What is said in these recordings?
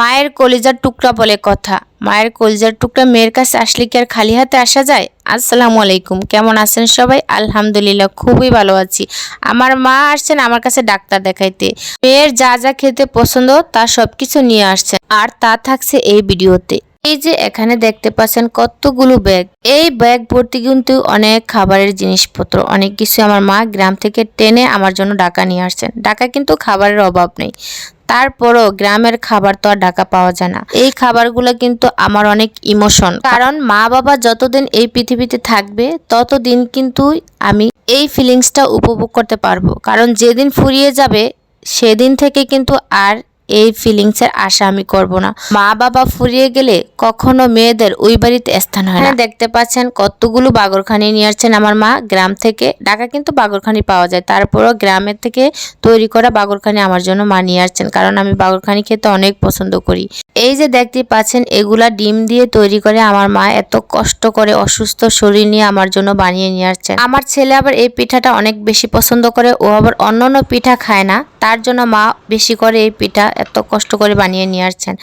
মায়ের কলিজার টুকরা বলে কথা। মায়ের কলিজার টুকরা মেয়ের কাছে আসলে কি আর খালি হাতে আসা যায়? আসসালামু আলাইকুম। কেমন আছেন সবাই? আলহামদুলিল্লাহ, খুবই ভালো আছি। আমার মা আসছেন আমার কাছে ডাক্তার দেখাইতে। মেয়ের যা যা খেতে পছন্দ, তা সব কিছু নিয়ে আসছেন। আর তা থাকছে এই ভিডিওতে। এই যে এখানে দেখতে পাচ্ছেন কতগুলো ব্যাগ। এই ব্যাগ ভর্তি কিন্তু অনেক খাবারের জিনিসপত্র। অনেক কিছু আমার মা গ্রাম থেকে টেনে আমার জন্য ডাকা নিয়ে আসছেন। ডাকা কিন্তু খাবারের অভাব নেই। তারপরও গ্রামের খাবার তো আর ঢাকা পাওয়া যায় না। এই খাবারগুলো কিন্তু আমার অনেক ইমোশন। কারণ মা বাবা যতদিন এই পৃথিবীতে থাকবে, ততদিন কিন্তু আমি এই ফিলিংসটা উপভোগ করতে পারব। কারণ যেদিন ফুরিয়ে যাবে, সেদিন থেকে কিন্তু আর এই ফিলিংসের আশা আমি করব না। মা বাবা ফুরিয়ে গেলে কখনো মেয়েদের ওই বাড়িতে স্থান হয় না। দেখতে পাচ্ছেন কতগুলো বাগরখানি নিয়ে আসছেন আমার মা। গ্রাম থেকে ঢাকা কিন্তু বাগরখানি পাওয়া যায়। তারপরও গ্রামের থেকে তৈরি করা বাগরখানি আমার জন্য মা নিয়ে আসছেন। কারণ আমি বাগরখানি খেতে অনেক পছন্দ করি। এই যে দেখতে পাচ্ছেন, এগুলা ডিম দিয়ে তৈরি করে আমার মা এত কষ্ট করে অসুস্থ শরীর নিয়ে আমার জন্য বানিয়ে নিয়ে আসছেন। আমার ছেলে আবার এই পিঠাটা অনেক বেশি পছন্দ করে। ও আবার অন্য অন্য পিঠা খায় না। তার জন্য মা বেশি করে এই পিঠা এত কষ্ট করে বানিয়ে নিয়ে আসছেন।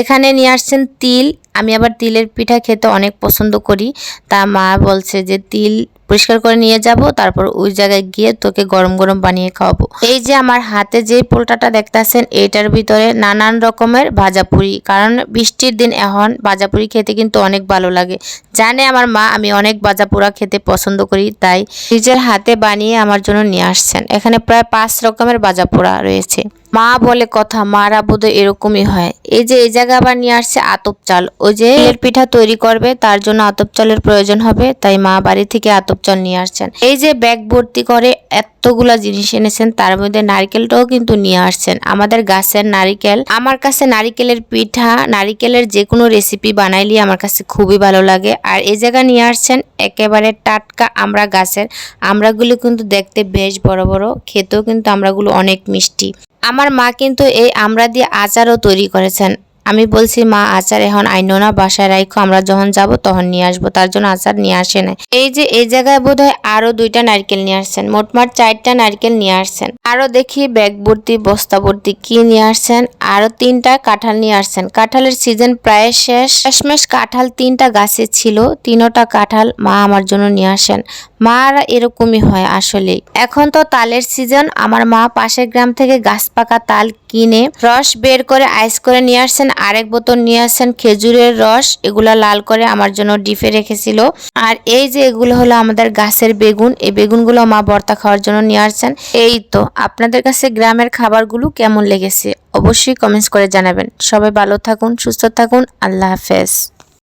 এখানে নিয়ে আসছেন তিল। আমি আবার তিলের পিঠা খেতে অনেক পছন্দ করি। তা মা বলছে যে, তিল পরিষ্কার করে নিয়ে যাব, তারপর ওই জায়গায় গিয়ে তোকে গরম গরম বানিয়ে খাওয়াবো। এই যে আমার হাতে যে পোলটাটা দেখতেছেন এইটার ভিতরে নানান রকমের ভাজাপুরি কারণ বৃষ্টির দিন এখন ভাজাপুরি খেতে কিন্তু অনেক ভালো লাগে। জানে আমার মা, আমি অনেক ভাজাপুরা খেতে পছন্দ করি, তাই নিজের হাতে বানিয়ে আমার জন্য নিয়ে আসছেন। এখানে প্রায় পাঁচ রকমের ভাজাপোড়া রয়েছে। মা বলে কথা মারা বোধ এরকমই হয়। এই যে, এই জায়গা আবার নিয়ে আসছে আতপ চাল। ওই যে এর পিঠা তৈরি করবে, তার জন্য আতপ চালের প্রয়োজন হবে, তাই মা বাড়ি থেকে আতপ চাল নিয়ে আসছেন। এই যে ব্যাগ ভর্তি করে এতগুলা জিনিস এনেছেন, তার মধ্যে নারকেলটাও কিন্তু নিয়ে আসছেন। আমাদের গাছের নারিকেল, আমার কাছে নারিকেলের পিঠা, নারিকেলের যে কোনো রেসিপি বানাইলে আমার কাছে খুবই ভালো লাগে। আর এই জায়গা নিয়ে আসছেন একেবারে টাটকা আমরা গাছের। আমরাগুলো কিন্তু দেখতে বেশ বড় বড়, খেতেও কিন্তু আমরাগুলো অনেক মিষ্টি। আমার মা কিন্তু এই আমরা দিয়ে আচারও তৈরি করেছেন। আমি বলছি, মা, আচার এখন আইনো না, বাসায় রাখো আমরা যখন যাব তখন নিয়ে আসব। তার জন্য আচার নিয়ে আসে না এই যে, এই জায়গায় বোধ হয় আরও দুইটা নারকেল নিয়ে আসছেন মোটমাট চারটা নারকেল নিয়ে আসছেন। আরও দেখি, ব্যাগ ভর্তি, বস্তা ভর্তি কি নিয়ে আসছেন, আরও তিনটা কাঁঠাল নিয়ে আসছেন। কাঁঠালের সিজন প্রায় শেষ। শেষমেশ কাঁঠাল তিনটা গাছে ছিল, তিনোটা কাঁঠাল মা আমার জন্য নিয়ে আসেন। মারা এরকমই হয় আসলে এখন তো তালের সিজন আমার মা পাশের গ্রাম থেকে গাছ পাকা তাল কিনে রস বের করে আইস করে নিয়ে আসছেন, আরেক বোতল নিয়ে আসছেন খেজুরের রস, এগুলা লাল করে আমার জন্য ডিপে রেখেছিল। আর এই যে এগুলো হলো আমাদের গাছের বেগুন, এই বেগুনগুলো মা ভর্তা খাওয়ার জন্য নিয়ে আসছেন। এই তো, আপনাদের কাছে গ্রামের খাবারগুলো কেমন লেগেছে? অবশ্যই কমেন্টস করে জানাবেন। সবাই ভালো থাকুন, সুস্থ থাকুন, আল্লাহ হাফেজ।